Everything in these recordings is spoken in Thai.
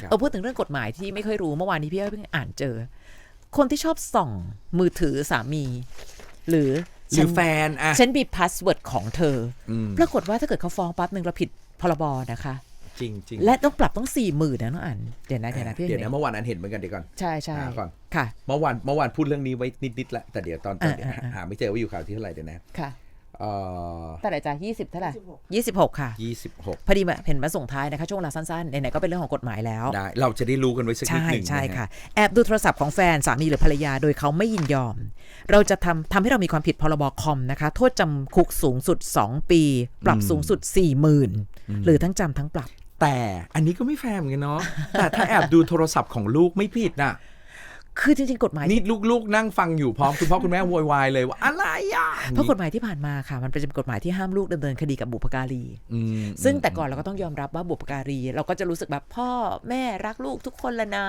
ครับเออพูดถึงเรื่องกฎหมายที่ไม่ค่อยรู้เมื่อวานนี้พี่อ้อยเพิ่งอ่านเจอ คนที่ชอบส่องมือถือสามี หรือหรือแฟนอะฉันมีพาสเวิร์ดของเธออมปรากฏว่าถ้าเกิดเขาฟ้องปั๊บหนึ่งเราผิดพรบนะคะ จริงจริงและต้องปรับต้องสี่หมื่นนะน้องอันเดี๋ยวนะเดี๋ยวนะพี่เดี๋ยวห็นะเมื่อวานอันเห็นเหมือนกันเดี๋ยวก่อนใช่ใช่หาก่อนค่ะเมื่อวานเมื่อวานพูดเรื่องนี้ไว้นิดๆแล้วแต่เดี๋ยวตอนตอนอ่าอ่าอ่าหาไม่เจอว่าอยู่ข่าวที่เท่าไหร่เดี๋ยวนะค่ะ เอ่อเท่าไหร่จ้ะยี่สิบเท่าไหร่ยี่สิบหกค่ะ ยี่สิบหกพอดีมาเห็นมาส่งท้ายนะคะ ช่วงเวลาสั้นๆไหนๆก็เป็นเรื่องของกฎหมายแล้ว ได้เราจะได้รู้กันไว้สักนิดใช่หนึ่งใช่นฮค่ะ แอบดูโทรศัพท์ของแฟนสามีหรือภรรยาโดยเขาไม่ยินยอม เราจะทำทำให้เรามีความผิดพรบคอมนะคะ โทษจำคุกสูงสุด 2 ปี ปรับสูงสุด 4 0,000 หรือทั้งจำทั้งปรับ แต่อันนี้ก็ไม่แฟร์เหมือนกันเนาะแต่ถ้าแอบดูโทรศัพท์ของลูกไม่ผิดน่ะ คือจริงๆกฎหมาย นี่ลูกๆ นั่งฟังอยู่พร้อมคุณพ่อคุณแม่โวยวายเลยว่าอะไรอะเพราะกฎหมายที่ผ่านมาค่ะ มันเป็นกฎหมายที่ห้ามลูกดำเนินคดีกับบุพการีอืมซึ่งแต่ก่อนเราก็ต้องยอมรับว่าบุพการี เราก็จะรู้สึกแบบพ่อแม่รักลูกทุกคนแล้วนะ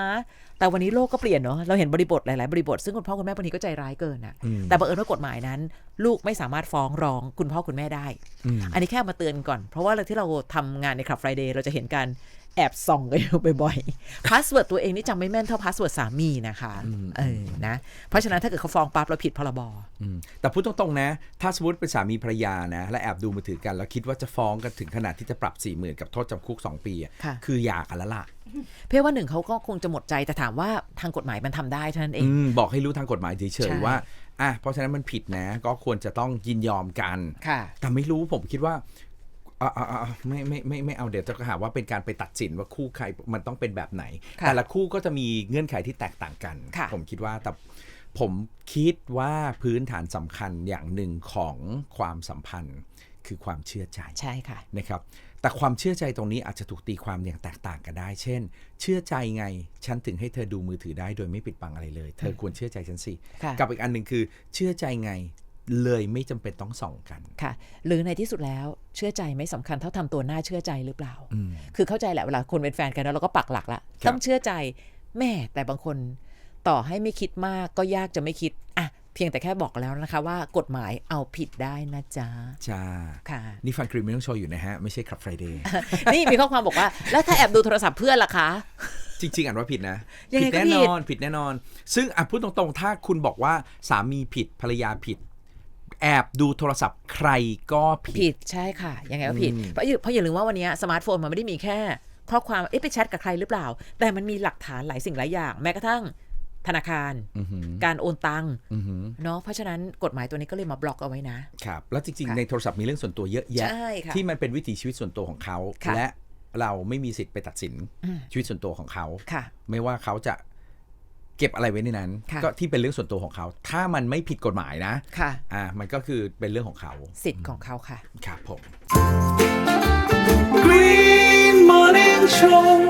แต่วันนี้โลกก็เปลี่ยนเนาะเราเห็นบริบทหลายๆ บริบท ซึ่งคุณพ่อคุณแม่บางทีก็ใจร้ายเกินอะแต่บังเอิญว่ากฎหมายนั้น ลูกไม่สามารถฟ้องร้องคุณพ่อคุณแม่ได้ อันนี้แค่เอามาเตือนก่อน เพราะว่าเราที่เราทำงานในคลับ Friday เราจะเห็นการ แอบส่องกันอยู่บ่อยๆพาสเวิร์ดตัวเองนี่จำไม่แม่นเท่าพาสเวิร์ดสามีนะคะเออนะเพราะฉะนั้นถ้าเกิดเขาฟ้องปั๊บเราผิดพรบอืมแต่พูดตรงๆนะ ถ้าสมมติเป็นสามีภรรยานะ และแอบดูมือถือกัน แล้วคิดว่าจะฟ้องกันถึงขนาดที่จะปรับ4ี่หมื่นกับโทษจำคุก 2 ปีอะค่ะคือหย่ากันแล้วล่ะเพื่อว่าหนึ่งเขาก็คงจะหมดใจแต่ถามว่าทางกฎหมายมันทำได้เท่านั้นเองอืมบอกให้รู้ทางกฎหมายเฉใช่ยๆว่าอะเพราะฉะนั้นมันผิดนะ ก็ควรจะต้องยินยอมกันค่ะแต่ไม่รู้ผมคิดว่า อ่าอ่าอ่าไม่ไม่ไม่ไม่เอาเดี๋ยวจะหาว่าเป็นการไปตัดสินว่าคู่ใครมันต้องเป็นแบบไหน ค่ะแต่ละคู่ก็จะมีเงื่อนไขที่แตกต่างกัน ค่ะ ผมคิดว่าแต่ผมคิดว่าพื้นฐานสำคัญอย่างหนึ่งของความสัมพันธ์คือความเชื่อใจ ใช่ค่ะ นะครับ แต่ความเชื่อใจตรงนี้อาจจะถูกตีความอย่างแตกต่างกันได้ เช่น เชื่อใจไง ฉันถึงให้เธอดูมือถือได้โดยไม่ปิดบังอะไรเลย เธอควรเชื่อใจฉันสิ ค่ะ กับอีกอันหนึ่งคือ เชื่อใจไง เลยไม่จำเป็นต้องส่องกันค่ะ หรือในที่สุดแล้วเชื่อใจไม่สำคัญเท่าทำตัวหน้าเชื่อใจหรือเปล่าอืมคือเข้าใจแหละเวลาคนเป็นแฟนกันแล้วเราก็ปักหลักละครับต้องเชื่อใจแม่แต่บางคนต่อให้ไม่คิดมากก็ยากจะไม่คิดอะเพียงแต่แค่บอกแล้วนะคะว่ากฎหมายเอาผิดได้นะจ๊ะจ้าค่ะ นี่ฟังครีมไม่ต้องโชว์อยู่นะฮะ ไม่ใช่ครับไฟเดย์นี่มีข้อความบอกว่า แล้วถ้าแอบดูโทรศัพท์เพื่อนล่ะคะ จริง ๆ อ่านว่าผิดนะยังไงผิดก็แน่ผินดอน ผิดแน่นอน ซึ่งอะพูดตรงๆ ถ้าคุณบอกว่าสามีผิดภรรยาผิด แอบดูโทรศัพท์ใครก็ผิดผิดใช่ค่ะ ยังไงก็ผิด อืม เพราะอย่าเพราะอย่าลืมว่าวันนี้สมาร์ทโฟนมันไม่ได้มีแค่ ข้อความเอ๊ะไปแชทกับใครหรือเปล่า แต่มันมีหลักฐานหลายสิ่งหลายอย่าง แม้กระทั่งธนาคาร อือหือการโอนตังค์อือหือเนาะเพราะฉะนั้นกฎหมายตัวนี้ก็เลยมาบล็อกเอาไว้นะ ครับ แล้วจริงค่ะๆในโทรศัพท์มีเรื่องส่วนตัวเยอะแยะ ใช่ค่ะ ที่มันเป็นวิถีชีวิตส่วนตัวของเขา ค่ะ และเราไม่มีสิทธิ์ไปตัดสินอืมชีวิตส่วนตัวของเขา ค่ะ ไม่ว่าเขาจะ เก็บอะไรไว้ในนั้น ค่ะ ก็ที่เป็นเรื่องส่วนตัวของเขา ถ้ามันไม่ผิดกฎหมายนะค่ะ อ่ามันก็คือเป็นเรื่องของเขาสิทธิ์ของเขาค่ะ ครับผม Green Morning Show